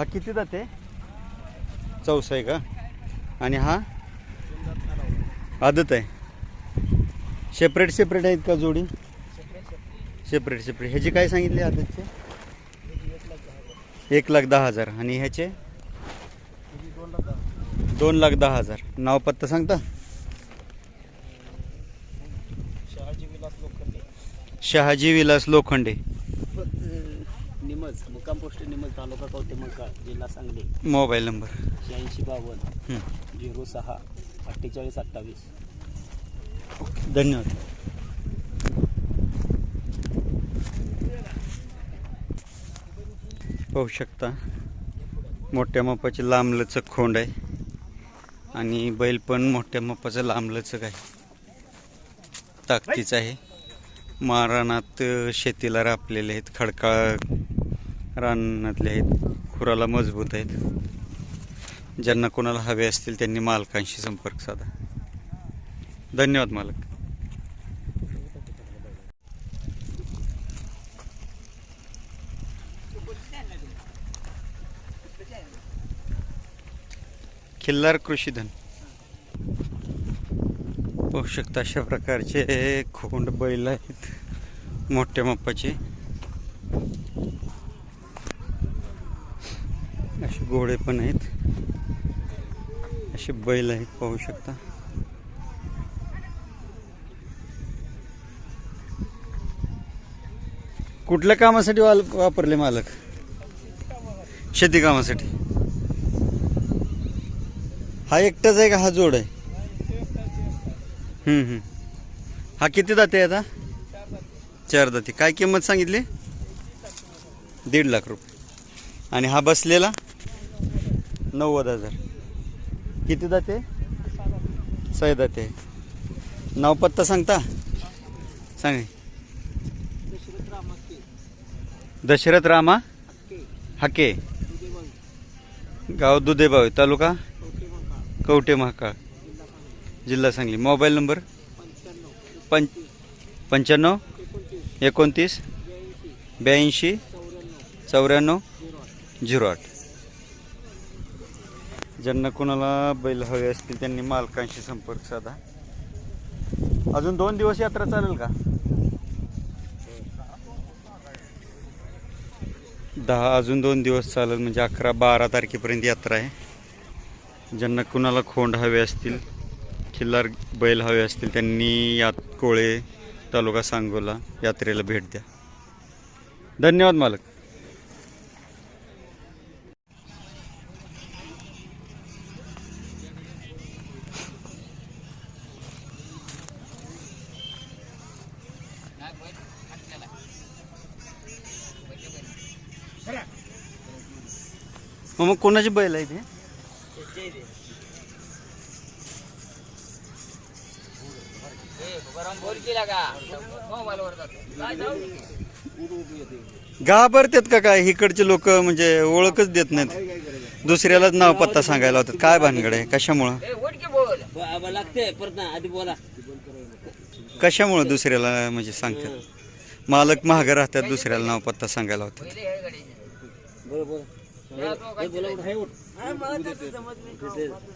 हा किती जाते चौसा आहे का? आणि हा? आदत आहे. सेपरेट सेपरेट आहेत का जोडी? सेपरेट सेपरेट ह्याची काय सांगितले आदतचे? एक लाख दहा हजार. आणि ह्याचे? दोन लाख दहा हजार. नाव पत्ता सांगता? शहाजी विलास शहाजी विलास लोखंडे. निमज मुक्काम पोस्ट निमज तालुका कवटे मंकाळ जिल्हा सांगली. Mobile number. शहाऐंशी बावन्न. झिरो सहा अठ्ठेचाळीस अठ्ठावीस. धन्यवाद. पाहू शकता मोठ्या मापाची लांबलचक खोंड आहे आणि बैल पण मोठ्या मापाचं लांबलचक आहे. ताकदीचं आहे. मारानात शेतीला रापलेले आहेत खडकाळ रानातले आहेत खुराला मजबूत आहेत. ज्यांना कोणाला हवे असतील त्यांनी मालकांशी संपर्क साधा. धन्यवाद मालक. खिल्लार कृषीधन पाहू शकता अशा प्रकारचे खोंड बैल आहेत मोठ्या मापाचे असे घोडे पण आहेत. असे बैल आहेत पाहू शकता. कुठल्या कामासाठी वापरले मालक? शेती कामासाठी. हा एकटाच आहे का हा जोड आहे? हम्म, हम्म. हा किती जाते आता? चार दाती. काय किंमत सांगितली? दीड लाख रुपये. आणि हा बसलेला? नव्वद हजार. किती जाते सहा जाते नाव पत्ता सांगता? सांग. दशरथ रामा? हाके. गाव दुधेबाव तालुका? कवटे महाकाळ. जिल्हा सांगली. Mobile number? पं पंच्याण्णव एकोणतीस ब्याऐंशी चौऱ्याण्णव झिरो आठ. ज्यांना कोणाला बैल हवे असतील त्यांनी मालकांशी संपर्क साधा. अजून दोन दिवस यात्रा चालेल का? दहा अजून दोन दिवस चालेल म्हणजे अकरा बारा तारखेपर्यंत यात्रा आहे. ज्यांना कुणाला खोंड हवे असतील खिल्लार बैल हवे असतील त्यांनी यात कोळे तालुका सांगोला यात्रेला भेट द्या. धन्यवाद मालक. मग कोणाची बैल आहे ते? घाबरतात का काय? इकडचे लोक म्हणजे ओळखच देत नाहीत. दुसऱ्यालाच नाव पत्ता सांगायला होतात काय भानगड आहे? कशामुळं? कशामुळं दुसऱ्याला म्हणजे सांगतात? मालक महाग राहतात दुसऱ्याला नाव पत्ता सांगायला होतात बरोबर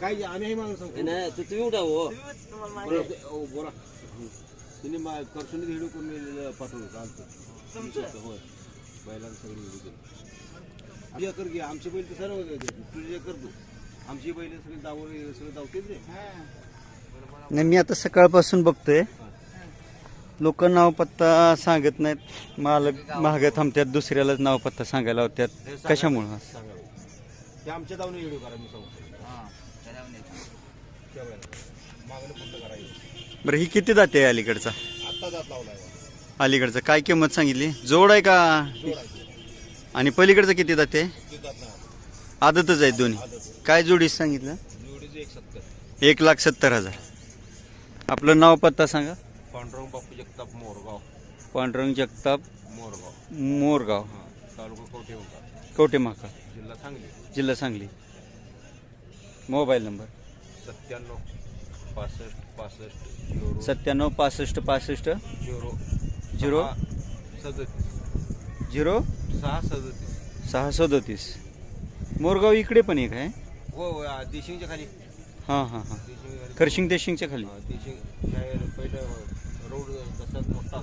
काय आम्ही हे माणूस सांगतो नाही तू तुम्ही उठा हो. ओ, बोला. तिने करसून व्हिडिओ करून पाठवलं चालतं होय. बैलांना सगळे व्हिडिओ केले. तुझ्या कर घे आमचे बैल तर सर्व तुझे कर तू. आमची बैल सगळे दाव सगळे रे. नाही मी आता सकाळपासून बघतोय. लोक नाव पत्ता सांगत नाहीत. मालक महाग थांबतात दुसऱ्यालाच नाव पत्ता सांगायला होत्यात कशामुळं? ते आमच्या दावणे व्हिडिओ करा मी सांगतो. मागणं पूर्ण करायचं बरं ही किती जाते अलीकडचा? आत्ता जात लावलाय अलीकडचं. काय किंमत सांगितली? जोड आहे का? आणि पलीकडचं किती जाते आदतच आहेत दोन्ही. काय जोडीस सांगितलं? एक लाख सत्तर हजार. आपलं नाव पत्ता सांगा. पांडुरंग बापू जगताप मोरगाव. पांडुरंग जगताप मोरगाव. मोरगाव. हां तालुका कवठे होता? कवटे माका जिल्हा सांगली. जिल्हा सांगली. Mobile number. सत्त्याण्णव पासष्ट पासष्ट झिरो सत्त्याण्णव पासष्ट पासष्ट झिरो झिरो सहा सदतीस. झिरो सहा सदतीस. सहा सदोतीस. मोरगाव इकडे पण एक आहे. हो हो देशिंगच्या खाली. हां हां हां. खाली खरशिंग देशिंगच्या खाली. हा, देशिंग रोड जसा मोठा.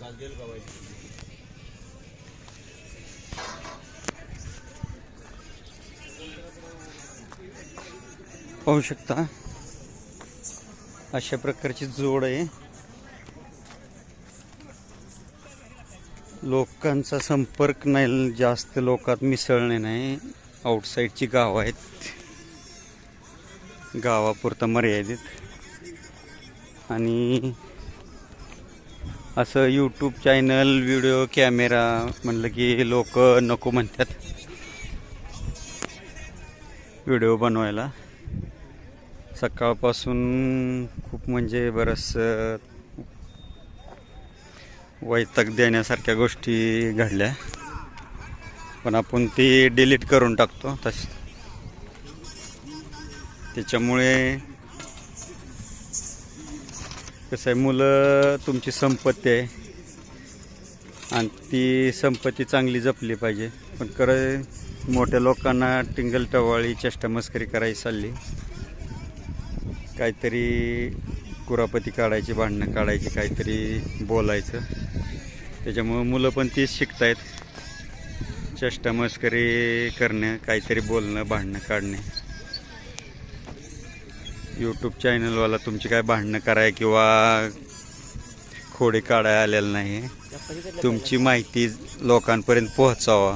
गाजलेल पाहू शकता. अशा प्रकारची जोड आहे. लोकांचा संपर्क नाही जास्त लोकात मिसळणे नाही. आउटसाईडची गावं आहेत. गावापुरतं मर्यादित. आणि असं यूट्यूब चॅनल व्हिडिओ कॅमेरा म्हणलं की लोक नको म्हणतात. व्हिडिओ बनवायला. सकाळपासून खूप म्हणजे बरंचसं वैताग देण्यासारख्या गोष्टी घडल्या. पण आपण ती डिलीट करून टाकतो तस. त्याच्यामुळे कसं आहे मुलं तुमची संपत्ती आहे. आणि ती संपत्ती चांगली जपली पाहिजे. पण खरं मोठ्या लोकांना टिंगल टवाळी चष्टामस्करी करायची चालली. काहीतरी कुरापती काढायची भांडणं काढायची काहीतरी बोलायचं. त्याच्यामुळं मुलं पण तीच शिकतायत. आहेत मस्करी करणं काहीतरी बोलणं भांडणं काढणे. यूट्यूब चॅनलवाला तुमची काय भांडणं कराय किंवा खोडे काढाय आलेलं नाही तुमची माहिती लोकांपर्यंत पोहोचावा.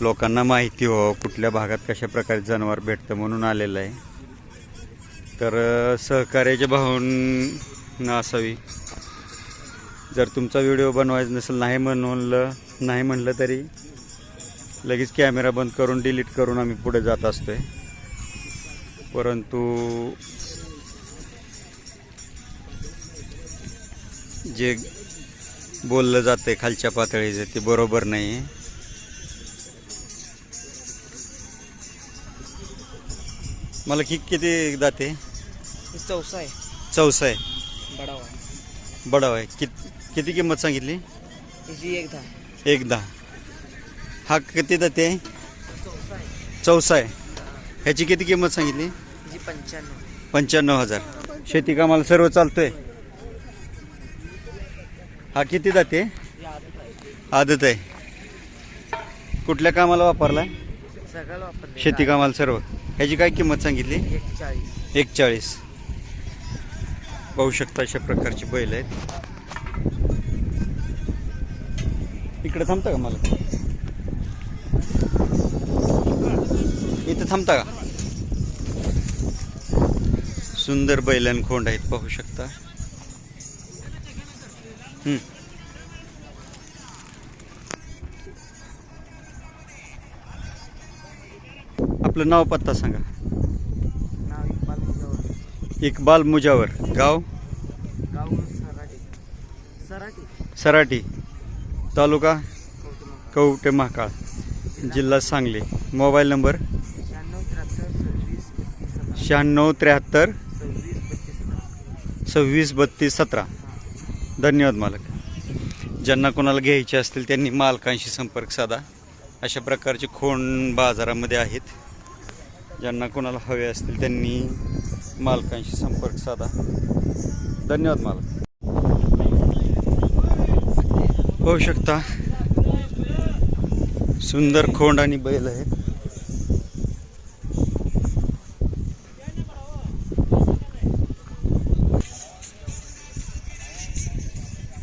लोकांना माहिती व्हावं कुठल्या भागात कशा प्रकारे जनावर भेटतं म्हणून आलेलं आहे. तर सहकार्याच्या भावना असावी. जर तुमचा व्हिडिओ बनवायचा नसेल नाही म्हणलं नाही म्हणलं तरी लगेच कॅमेरा बंद करून डिलीट करून आम्ही पुढे जात असतो आहे परंतु जे बोललं जातंय खालच्या पातळीचं ते बरोबर नाही आहे मला की किती जाते? चौसा आहे. चौसा आहे. बडावा बडाव आहे. कित किती किंमत सांगितली? त्याची एक दहा. एक दहा. हा किती जाते? चौसा आहे. ह्याची किती किंमत सांगितली? पंच्याण्णव. पंच्याण्णव हजार. शेती कामाला सर्व चालतोय? हा किती जाते आदत आहे. कुठल्या कामाला वापरला शेती कामाला सर्व. ह्याची काय किंमत सांगितली? एक चाळीस एक चाळीस पाहू शकता अशा प्रकारची बैल आहेत. इकडे थांबता का मला? इथं थांबता का? सुंदर बैलन खोंड आहेत पाहू शकता. आपलं नाव पत्ता सांगा. इकबाल मुजावर गाव? गाव सराटी. सराटी तालुका? कवटे महाकाळ. जिल्हा सांगली. Mobile number? शहाण्णव त्र्याहत्तर सव्वीस बत्तीस सतरा. बत्तीस सतरा धन्यवाद मालक. ज्यांना कोणाला घ्यायचे असतील त्यांनी मालकांशी संपर्क साधा. अशा प्रकारचे खोंड बाजारामध्ये आहेत. ज्यांना कोणाला हवे असतील त्यांनी मालकांशी संपर्क साधा. धन्यवाद मालक. होऊ शकता. सुंदर खोंड आणि बैल आहेत.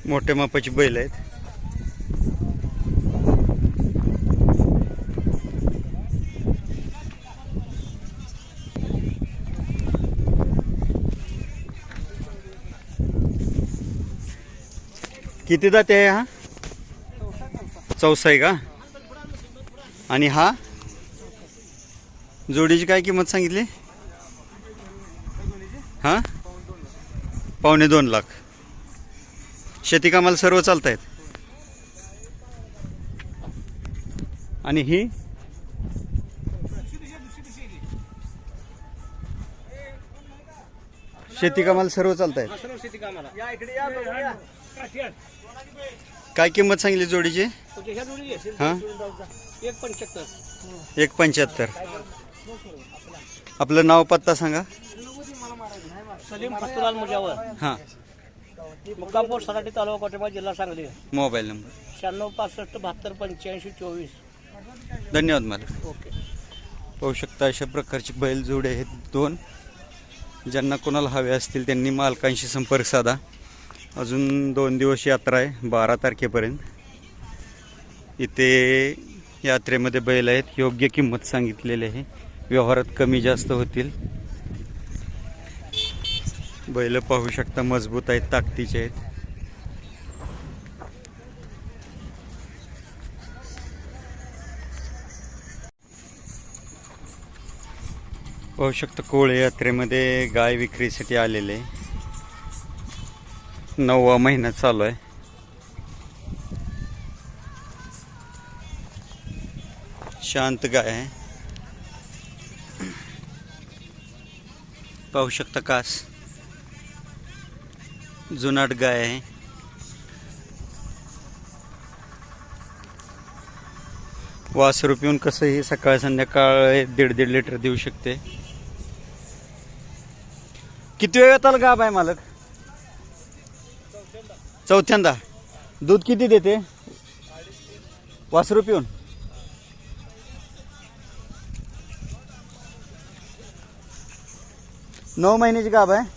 मोठ्या मापाची बैल आहेत. किती जाते आहे हा? चौसा आहे का? आणि हा? जोडीची काय किंमत सांगितली? हा? पावणे दोन लाख. शेती कामाला सर्व चालत आहेत आणि ही? शेती कामाला सर्व चालत आहेत काय किंमत सांगितली जोडीची? हां? एक पंच्याहत्तर. एक पंच्याहत्तर आपलं नाव पत्ता सांगा. सलीम फतुलाल मुजावर. हां. मुक्कापूर सराटी तालुका कोटेमा जिल्हा सांगली. Mobile number. शहाण्णव पासष्ट बहात्तर पंच्याऐंशी चोवीस. धन्यवाद मला ओके. पाहू शकता अशा प्रकारचे बैल जोडे आहेत दोन. ज्यांना कोणाला हवे असतील त्यांनी मालकांशी संपर्क साधा. अजून दोन दिवस यात्रा आहे बारा तारखेपर्यंत. इथे यात्रेमध्ये बैल आहेत योग्य किंमत सांगितलेली आहे. व्यवहारात कमी जास्त होतील. बैल पाहू शकता मजबूत आहेत ताकदीचे आहेत. पाहू शकता कोळे यात्रेमध्ये गाय विक्रीसाठी आलेले. नववा महिना चालू आहे. शांत गाय आहे. पाहू शकता कास. जुनाट गाय आहे. वासरू पिऊन कसंही सकाळ संध्याकाळ दीड दीड लिटर देऊ शकते. किती वेळ येताल गाब आहे मालक? चौथ्यांदा. दूध किती देते? वासरू पिऊन. नऊ महिन्याची गाब आहे.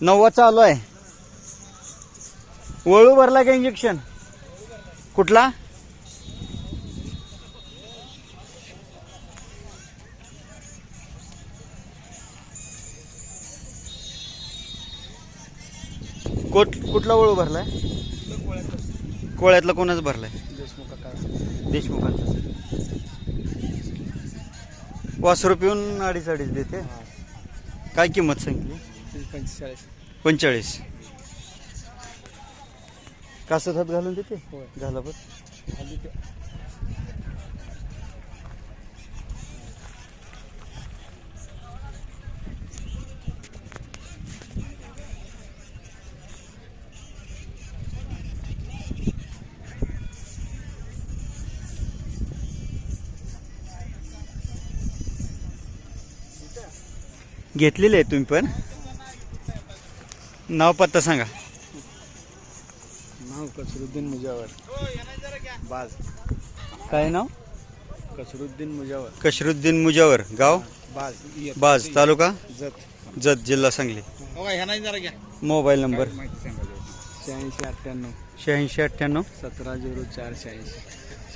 नववा चालू आहे. वळू भरला का इंजेक्शन कुठला? कोट कुठला वळू भरलाय? कोळ्यातला कोणाच भरलाय? देशमुखांचा. वासरू पिऊन अडीच अडीच देते. काय किंमत सांगितली? पंचेचाळीस. पंचेचाळीस. कासत हात घालून देते? होय. घाला बरं. घेतलेले आहे तुम्ही पण? नाव पत्ता सांगा. नाव कसरुद्दीन मुजावर. बाज. काय नाव? कसरुद्दीन मुजावर. कशरुद्दीन मुजावर गाव? बाज. बाज तालुका? जत. जत जिल्हा सांगली. Mobile number? शहाऐंशी अठ्ठ्याण्णव. शहाऐंशी अठ्ठ्याण्णव? सतरा झिरो चार शहाऐंशी.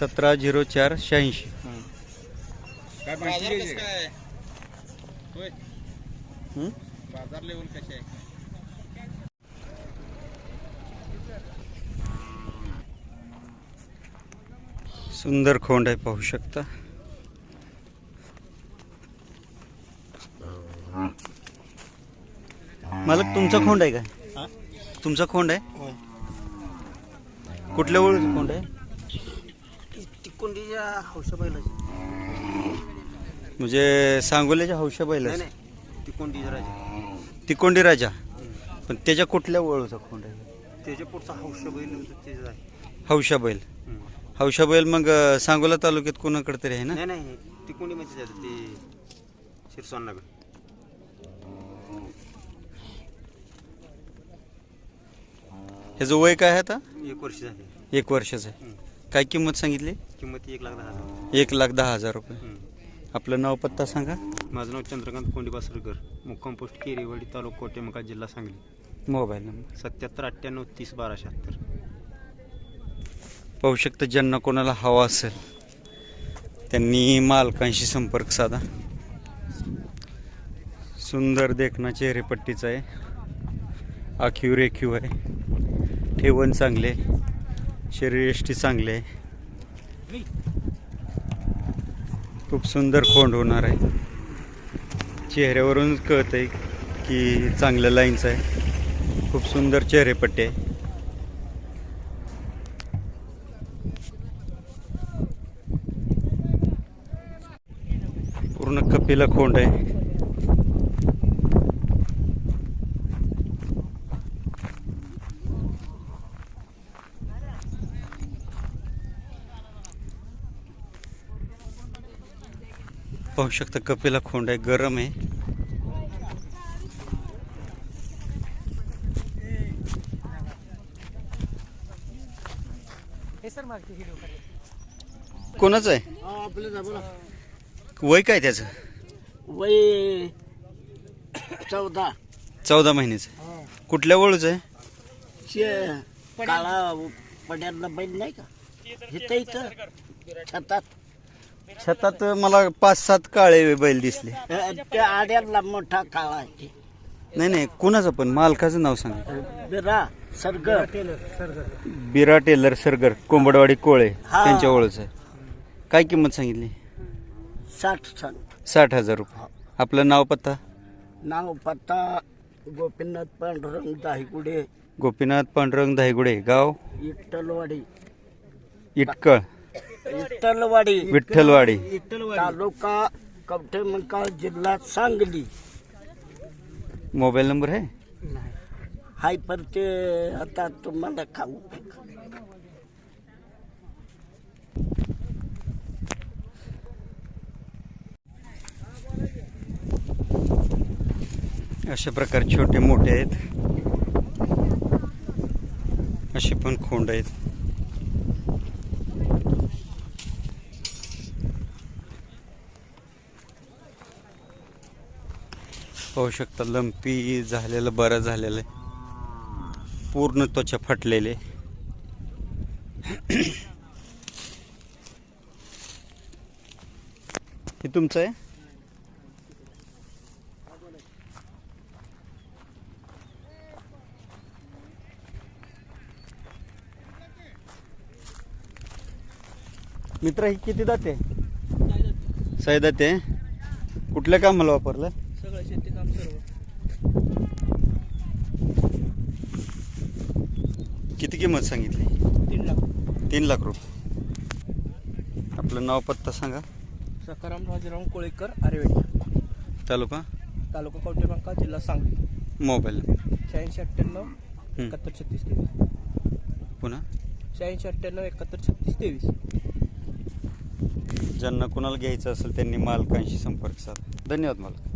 सतरा झिरो चार शहाऐंशी. हां. हं? बाजार लेवल कसे आहे? सुंदर खोंड आहे पाहू शकता. मालक तुमचा खोंड आहे का तुमचा खोंड आहे? कुठल्या ओळखीचा खोंड आहे? तिकोंडीच्या हौशा बैलाची. म्हणजे सांगोल्याच्या हौशा बैल तिकोंडी राजा. तिकोंडी राजा. पण त्याच्या कुठल्या वळूचा खोंड आहे? त्याच्या पुढचा हौशा बैल आहे. हौशा बैल. हौशा बैल मग अं, सांगोला तालुक्यात कोणाकडे तरी आहे ना? नाही नाही तिकोंडी मध्ये जातं ते नगर. ह्याचं वय काय आहे आता? एक वर्ष झाली. एक वर्षाचं आहे. काय किंमत सांगितली? किंमत एक लाख दहा हजार एक लाख दहा हजार रुपये. आपलं नाव पत्ता सांगा. माझं नाव चंद्रकांत कोंडी बासरकर मुक्काम पोस्ट केरीवाडी तालुका कोटेमका जिल्हा सांगली. Mobile number. सत्याहत्तर अठ्ठ्याण्णव तीस बारा शहात्तर. पाहू शकता ज्यांना कोणाला हवा असेल. त्यांनी मालकांशी संपर्क साधा. सुंदर देखना चेहरेपट्टीचा आहे. आखीव रेखीव आहे. ठेवण चांगले शरीरयष्टी चांगले आहे. खूप सुंदर खोंड होणार आहे. चेहऱ्यावरूनच कळत आहे की चांगल्या लाईनचं आहे. खूप सुंदर चेहरेपट्टी आहे. कॉपीला खोंड आहे. पाहू शकता कपेला खोंड आहे गरम आहे. कोणाचं आहे? वय काय त्याचं? वय चौदा. चौदा महिन्याचं कुठल्या वळूचं आहे? शे काळा पड्यातला बैल नाही का? इथं इथं. छतात. छतात मला पाच सात काळे बैल दिसले. अ, त्या आड्यातला मोठा काळा आहे ते. नाही नाही कुणाचं पण? मालकाचं नाव सांगा. बिरा सर्ग बिरा टेलर सरगर कोंबडवाडी कोळे हा. त्यांच्या ओळख आहे. काय किंमत सांगितली? साठ सन साठ हजार रुपये. आपलं नाव पत्ता? नाव पत्ता गोपीनाथ पांडुरंग दाहिगुडे. गोपीनाथ पांडुरंग धायगुडे गाव? इट्टलवाडी इटकळ. इट्टलवाडी विठ्ठलवाडी. तालुका कवठे मंकाळ जिल्हा सांगली. मोबाईल नंबर आहे? हाय पर ते आता तुम्हाला खाऊ. अशा प्रकार छोटे मोठे आहेत. असे पण खोंड आहेत. पाहू शकता लंपी झालेलं बरं झालेलं आहे. पूर्ण त्वचा फटलेले हे तुमचं आहे? मित्र ही किती दाते? साई दाते. कुठल्या कामाला वापरलं? सगळं शेती काम सर्व. किती किंमत सांगितली? तीन लाख. तीन लाख रुपये. आपलं नाव पत्ता सांगा. सकाराम राजाराम कोळेकर आरेवेट तालुका? तालुका कवटेबंका जिल्हा सांगली. मोबाईल शहाऐंशी अठ्ठ्याण्णव एकाहत्तर छत्तीस तेवीस. पुन्हा? शहाऐंशी अठ्ठ्याण्णव एकाहत्तर छत्तीस तेवीस. ज्यांना कुणाला घ्यायचं असेल त्यांनी मालकांशी संपर्क साधा. धन्यवाद मालक.